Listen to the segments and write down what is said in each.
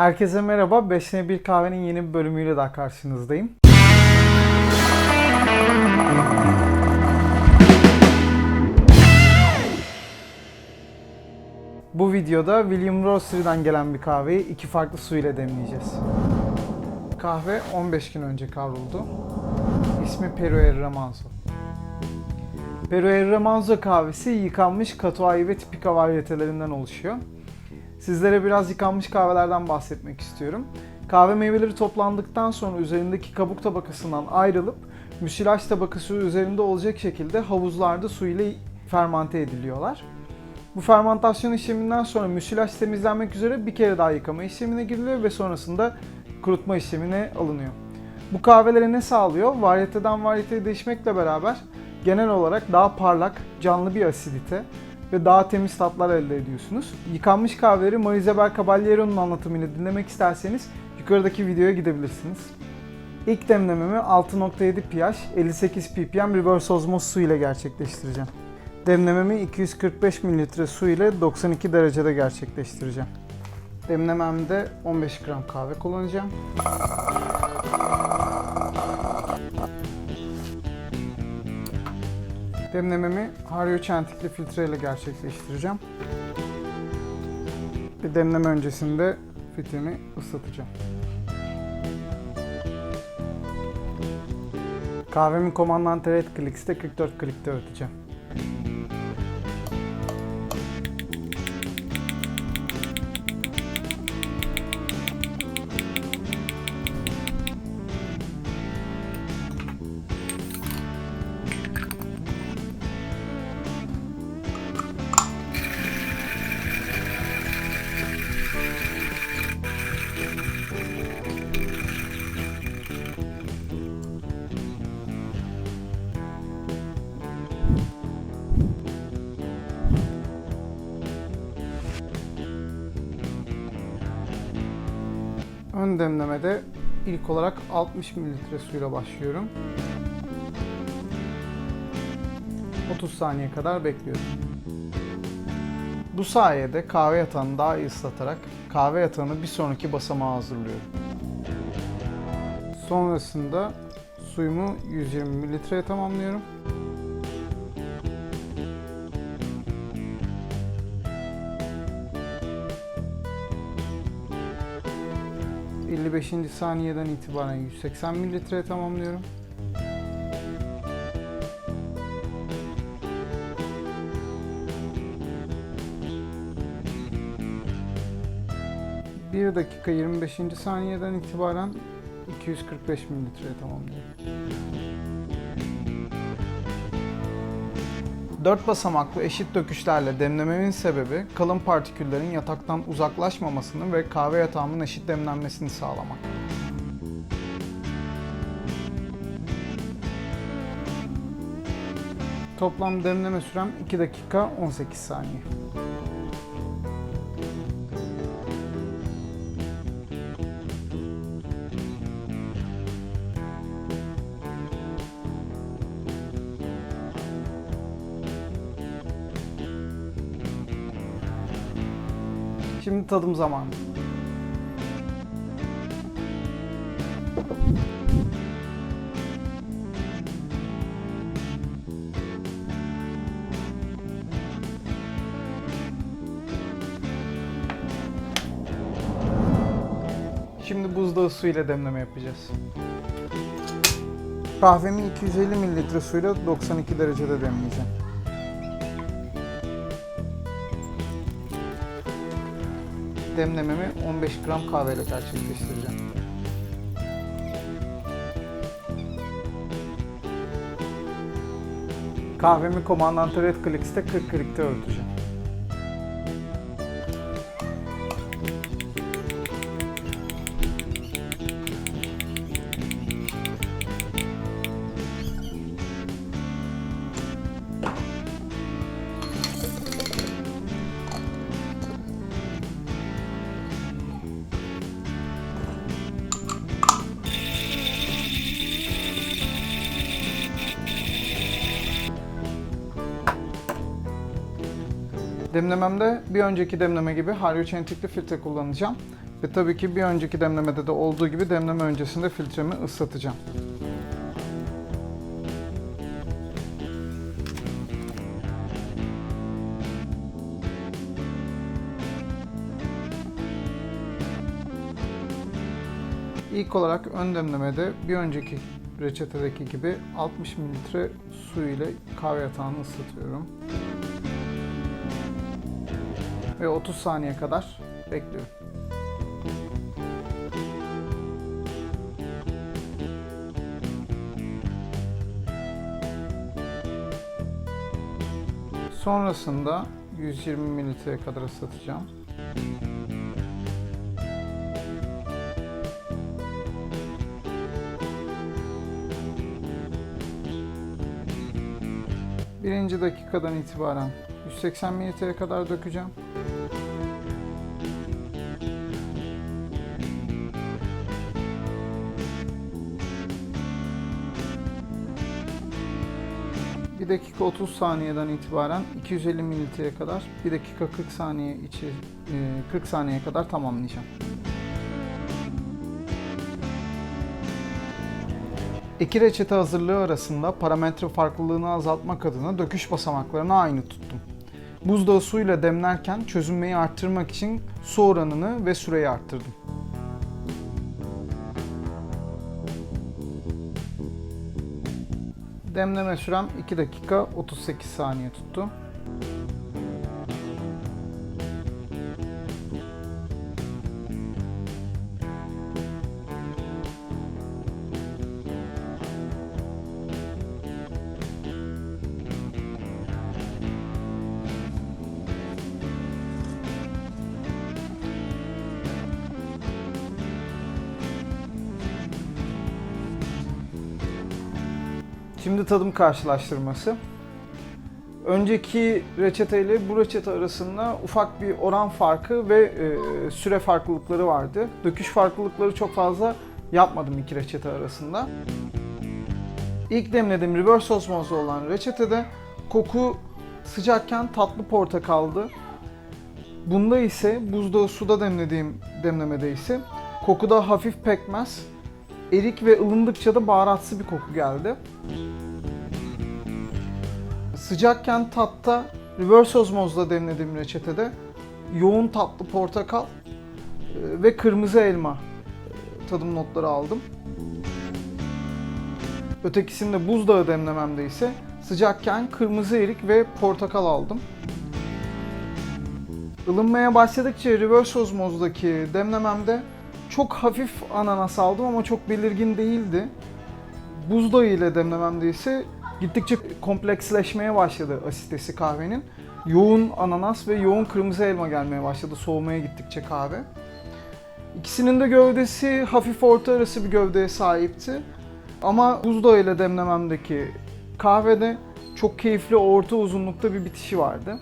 Herkese merhaba. 5 bir kahvenin yeni bir bölümüyle daha karşınızdayım. Bu videoda William Roastery'den gelen bir kahveyi iki farklı su ile demleyeceğiz. Kahve 15 gün önce kavruldu. İsmi Peruer Ramanzo. Peruer Ramanzo kahvesi yıkanmış Katuai ve Tipika varyetelerinden oluşuyor. Sizlere biraz yıkanmış kahvelerden bahsetmek istiyorum. Kahve meyveleri toplandıktan sonra üzerindeki kabuk tabakasından ayrılıp müsilaj tabakası üzerinde olacak şekilde havuzlarda su ile fermante ediliyorlar. Bu fermantasyon işleminden sonra müsilaj temizlenmek üzere bir kere daha yıkama işlemine giriliyor ve sonrasında kurutma işlemine alınıyor. Bu kahvelere ne sağlıyor? Varyeteden varyeteye değişmekle beraber genel olarak daha parlak, canlı bir asidite ve daha temiz tatlar elde ediyorsunuz. Yıkanmış kahveleri Marisabel Caballero'nun anlatımıyla dinlemek isterseniz yukarıdaki videoya gidebilirsiniz. İlk demlememi 6.7 pH 58 ppm reverse osmosis su ile gerçekleştireceğim. Demlememi 245 ml su ile 92 derecede gerçekleştireceğim. Demlememde 15 gram kahve kullanacağım. Demlememi Hario çentikli filtre ile gerçekleştireceğim. Bir demleme öncesinde filtremi ıslatacağım. Kahvemi Comandante Red Clicks'te 44 klikte öğüteceğim. Ön demlemede ilk olarak 60 ml suyla başlıyorum. 30 saniye kadar bekliyorum. Bu sayede kahve yatağını daha iyi ıslatarak kahve yatağını bir sonraki basamağa hazırlıyorum. Sonrasında suyumu 120 mililitreye tamamlıyorum. ...55. saniyeden itibaren 180 mililitreye tamamlıyorum. Bir dakika 25. saniyeden itibaren 245 mililitreye tamamlıyorum. 4 basamaklı eşit döküşlerle demlememin sebebi kalın partiküllerin yataktan uzaklaşmamasını ve kahve yatağımın eşit demlenmesini sağlamak. Toplam demleme sürem 2 dakika 18 saniye. Şimdi tadım zamanı. Şimdi buzdağı su ile demleme yapacağız. Kahvemi 250 ml suyla 92 derecede demleyeceğim. Demlememi 15 gram kahveyle gerçekleştireceğim. Kahvemi Comandante Red Clicks'te 40 klikte öğüteceğim. Demlememde bir önceki demleme gibi Hario çentikli filtre kullanacağım. Ve tabii ki bir önceki demlemede de olduğu gibi demleme öncesinde filtremi ıslatacağım. İlk olarak ön demlemede bir önceki reçetedeki gibi 60 mililitre su ile kahve yatağını ıslatıyorum. Ve 30 saniye kadar bekliyorum. Sonrasında 120 mililitreye kadar ıslatacağım. Birinci dakikadan itibaren 180 mililitreye kadar dökeceğim. Dakika 30 saniyeden itibaren 250 mililitreye kadar, bir dakika 40 saniye içi, e, 40 saniyeye kadar tamamlayacağım. İki reçete hazırlığı arasında parametre farklılığını azaltmak adına döküş basamaklarını aynı tuttum. Buzdağı suyla demlerken çözünmeyi arttırmak için su oranını ve süreyi arttırdım. Demleme sürem 2 dakika 38 saniye tuttu. Şimdi tadım karşılaştırması. Önceki reçete ile bu reçete arasında ufak bir oran farkı ve e, süre farklılıkları vardı. Döküş farklılıkları çok fazla yapmadım iki reçete arasında. İlk demlediğim reverse osmozlu olan reçetede koku sıcakken tatlı portakaldı. Bunda ise buzdağı suda demlediğim demlemede ise kokuda hafif pekmez, erik ve ılındıkça da baharatsı bir koku geldi. Sıcakken tatta reverse osmozla demlediğim reçetede yoğun tatlı portakal e, ve kırmızı elma e, tadım notları aldım. Ötekisinde buzdağı demlememde ise sıcakken kırmızı erik ve portakal aldım. Ilınmaya başladıkça reverse osmozdaki demlememde çok hafif ananas aldım ama çok belirgin değildi. Buzdağı ile demlememde ise gittikçe kompleksleşmeye başladı asitesi kahvenin. Yoğun ananas ve yoğun kırmızı elma gelmeye başladı soğumaya gittikçe kahve. İkisinin de gövdesi hafif orta arası bir gövdeye sahipti. Ama buzdağı ile demlememdeki kahvede çok keyifli orta uzunlukta bir bitişi vardı.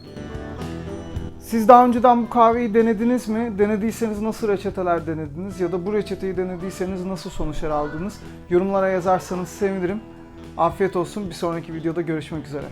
Siz daha önceden bu kahveyi denediniz mi? Denediyseniz nasıl reçeteler denediniz? Ya da bu reçeteyi denediyseniz nasıl sonuçlar aldınız? Yorumlara yazarsanız sevinirim. Afiyet olsun. Bir sonraki videoda görüşmek üzere.